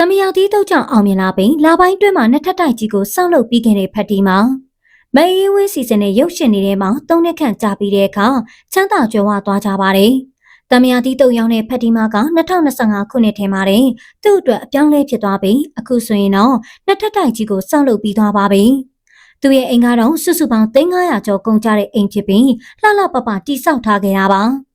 တမယာတီးတုတ်ကြောင့်အောင်မြင်လာပြီးလာပိုင်းတွင်းမှာနှစ်ထပ်တိုက်ကြီးကိုစောင့်လုပ်ပြီးခဲ့တဲ့ဖက်တီမှာမအေးဝင်းစီစဉ်တဲ့ရုပ်ရှင်နေတဲ့မှာသုံးနှစ်ခန့်ကြာပြီးတဲ့အခါချမ်းသာကြွယ်ဝသွားကြပါတယ်။တမယာတီးတုတ်ရောင်းတဲ့ဖက်တီမာက2025ခုနှစ်ထဲမှာတင်သူ့အတွက်အပြောင်းလဲဖြစ်သွားပြီးအခုဆိုရင်တော့နှစ်ထပ်တိုက်ကြီးကိုစောင့်လုပ်ပြီးသွားပါပြီ။သူ့ရဲ့အိမ်ကတော့စုစုပေါင်း3900ကျော်ကုန်ကြတဲ့အိမ်ဖြစ်ပြီးလှလှပပတိစောက်ထားခဲ့တာပါ။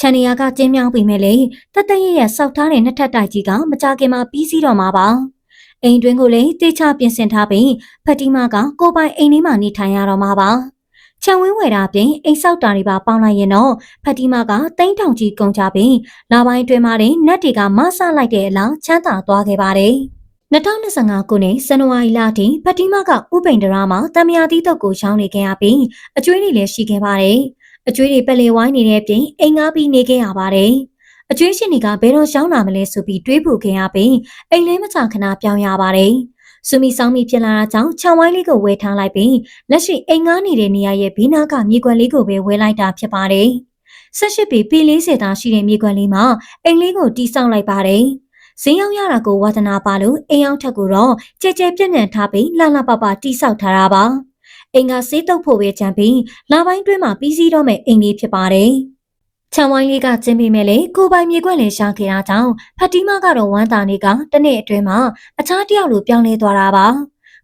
ချန်နီယာကကျင်းမြောင်းပြီးမဲ့လေတတရရဲ့စောက်ထားတဲ့နှစ်ထပ်တိုက်ကြီးကမကြခင်မှာပြီးစီးတော့မှာပါ။အိမ်တွင်းကိုလည်းတေချာပြင်ဆင်ထားပြီးဖတီမာကကိုပိုင်အိမ်လေးမှာနေထိုင်ရတော့မှာပါ။ချန်ဝင်းဝယ်တာပြင်အိမ်ဆောက်တာတွေပါပေါင်းလိုက်ရင်တော့ဖတီမာကတိန်းတောင်ကြီးကုန်ကြပြီးလာပိုင်းတွင်မှတင်နတ်တွေကမဆလိုက်တဲ့အလားချမ်းသာသွားခဲ့ပါတယ်။2025ခုနှစ်ဇန်နဝါရီလတွင်ဖတီမာကဥပိန်ဒရာမှာတမယာတီးတုတ်ကိုရှောင်းနေခဲ့ရပြီးအကျွေးတွေလည်းရှိခဲ့ပါတယ်။ အကျွေးတွေပက်လေဝိုင်းနေတဲ့ပြင်အိမ်ငါးပြီးနေခဲ့ရပါတယ်။အကျွေးရှင်တွေကဘယ်တော့ရှောင်းလာမလဲဆိုပြီးတွေးပူခဲ့ရပြီးအိမ်လေးမချခဏပြောင်းရပါတယ်။စူမီဆောင်မီဖြစ်လာတာကြောင့်ခြံဝိုင်းလေးကိုဝယ်ထားလိုက်ပြီးလက်ရှိအိမ်ငါးနေတဲ့နေရာရဲ့ဘေးနားကမြေကွက်လေးကိုပဲဝယ်လိုက်တာဖြစ်ပါတယ်။ဆက်ရှိပေပေ40တာရှိတဲ့မြေကွက်လေးမှာအိမ်လေးကိုတီးဆောင်လိုက်ပါတယ်။ဈေးရောက်ရတာကိုဝါသနာပါလို့အိမ်အောင်ထက်ကိုတော့ကြဲကြဲပြန့်ပြန့်ထားပြီးလှလှပပတီးဆောက်ထားတာပါ။ အိမ်ကစေးတုပ်ဖို့ပဲကြံပြီးလာပိုင်းတွင်းမှာပြီးစီးတော့မဲ့အိမ်လေးဖြစ်ပါတယ်။ချံဝိုင်းလေးကကျင်းပြီးမဲ့လေကိုပိုင်မြေကွက်လည်းရှာခဲ့တာကြောင့်ဖတီမာကတော့ဝမ်းသာနေကတနေ့အတွင်းမှာအခြားတယောက်လိုပြောင်းလဲသွားတာပါ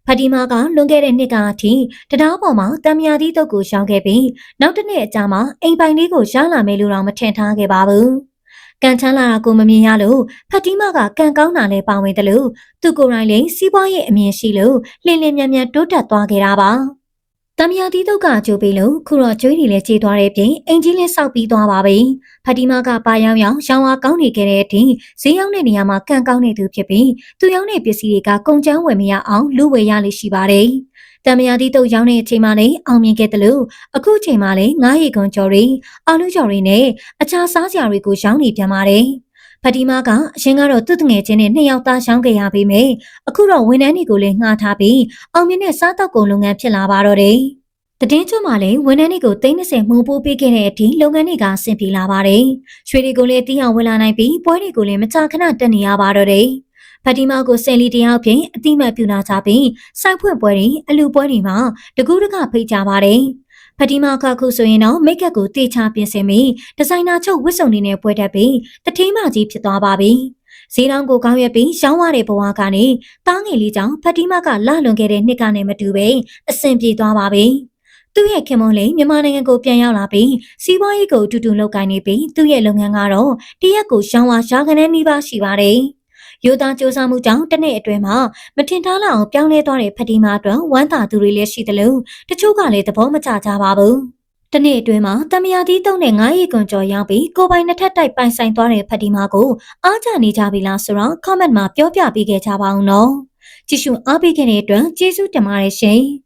ဖတီမာကလွန်ခဲ့တဲ့နှစ်ကအထိတရားပေါ်မှာတံမြာသီးတုတ်ကိုရှောင်းခဲ့ပြီးနောက်တစ်နှစ်အကြာမှာအိမ်ပိုင်လေးကိုရှားလာမယ်လို့တော့မထင်ထားခဲ့ပါဘူးကန်ချမ်းလာတာကိုမမြင်ရလို့ဖတီမာကကန်ကောင်းတာလည်းပါဝင်တယ်လို့သူကိုယ်တိုင်လည်းစီးပွားရေးအမြင်ရှိလို့လင်းလင်းမြန်မြန်တိုးတက်သွားခဲ့တာပါ တမယာတီးတုတ်ကအကျိုးပေးလို့ခုတော့ကျွေးတွေလည်းကြေးသွားတဲ့ပြင်အင်ဂျင်လည်းစောက်ပြီးသွားပါပြီ။ဖတီမာကပါရောင်ရောင်ရောင်အားကောင်းနေခဲ့တဲ့အထိဈေးရောက်တဲ့နေရာမှာကန့်ကောင်းနေသူဖြစ်ပြီးသူရောက်တဲ့ပစ္စည်းတွေကကုန်ကျန်းဝယ်မရအောင်လူဝယ်ရလိမ့်ရှိပါတယ်။တမယာတီးတုတ်ရောင်းတဲ့အချိန်မှလည်းအောင်မြင်ခဲ့တယ်လို့အခုချိန်မှလည်းငားရီကွန်ကျော်တွေအာလူကျော်တွေနဲ့အခြားစားစရာတွေကိုရောင်းနေပြန်ပါတယ်။ ဖတီမာကအရင်ကတော့သူ့တငယ်ချင်းနဲ့နှစ်ယောက်သားရှောင်းခဲ့ရပေမယ့်အခုတော့ဝန်ထမ်းတွေကိုလည်းငှားထားပြီးအောင်မြင်တဲ့စားတောက်ကုန်လုပ်ငန်းဖြစ်လာပါတော့တယ်။တည်င်းကျွန်းမှာလည်းဝန်ထမ်းတွေကိုသိန်း30မှုပိုးပေးခဲ့တဲ့အထိလုပ်ငန်းတွေကဆင်ပြေလာပါတယ်။ရွှေတွေကိုလည်းတီးအောင်ဝင်လာနိုင်ပြီးပွဲတွေကိုလည်းမကြာခဏတက်နေရပါတော့တယ်။ဖတီမာကိုဆယ်လီတယောက်ဖြင့်အတိမတ်ပြုလာကြပြီးစိုက်ဖွင့်ပွဲတွေအလူပွဲတွေမှာတကူးတကဖိတ်ကြပါတယ်။ ဖတီမာကခုဆိုရင်တော့မိတ်ကပ်ကိုတေချာပြင်ဆင်ပြီးဒီဇိုင်နာချုပ်ဝတ်စုံတွေနဲ့ပွဲတက်ပြီးတထင်းမကြီးဖြစ်သွားပါပြီ။ဈေးတောင်ကိုကောင်းရွက်ပြီးရောင်းရတဲ့ဘဝကနေတားငယ်လေးကြောင့်ဖတီမာကလလွန်ခဲ့တဲ့နှစ်ကနေမတူပဲအဆင်ပြေသွားပါပြီ။သူ့ရဲ့ခင်မွန်လေးမြန်မာနိုင်ငံကိုပြန်ရောက်လာပြီးစီးပွားရေးကိုအတူတူလုပ်ကိုင်နေပြီးသူ့ရဲ့လုပ်ငန်းကတော့တရက်ကိုရှောင်းဝါရှားကနေနှီးပါရှိပါတယ်။ ရိုးသားစ조사မှုကြောင့်တစ်နေ့အတွင်းမှာမထင်ထားလောက်အောင်ပြောင်းလဲသွားတဲ့ဖတီမာအတွက်ဝမ်းသာသူတွေလည်းရှိသလိုတချို့ကလည်းသဘောမကျကြပါဘူး။တနေ့အတွင်းမှာတမယာတီးတုံးနဲ့ငားရီကွန်ကျော်ရောက်ပြီးကိုပိုင်နှစ်ထပ်တိုက်ပိုင်ဆိုင်သွားတဲ့ဖတီမာကိုအားကြနေကြပြီလားဆိုတော့ comment မှာပြောပြပေးခဲ့ကြပါဦးနော်။ကြည့်ရှုအားပေးခဲ့တဲ့အတွက်ကျေးဇူးတင်ပါတယ်ရှင်။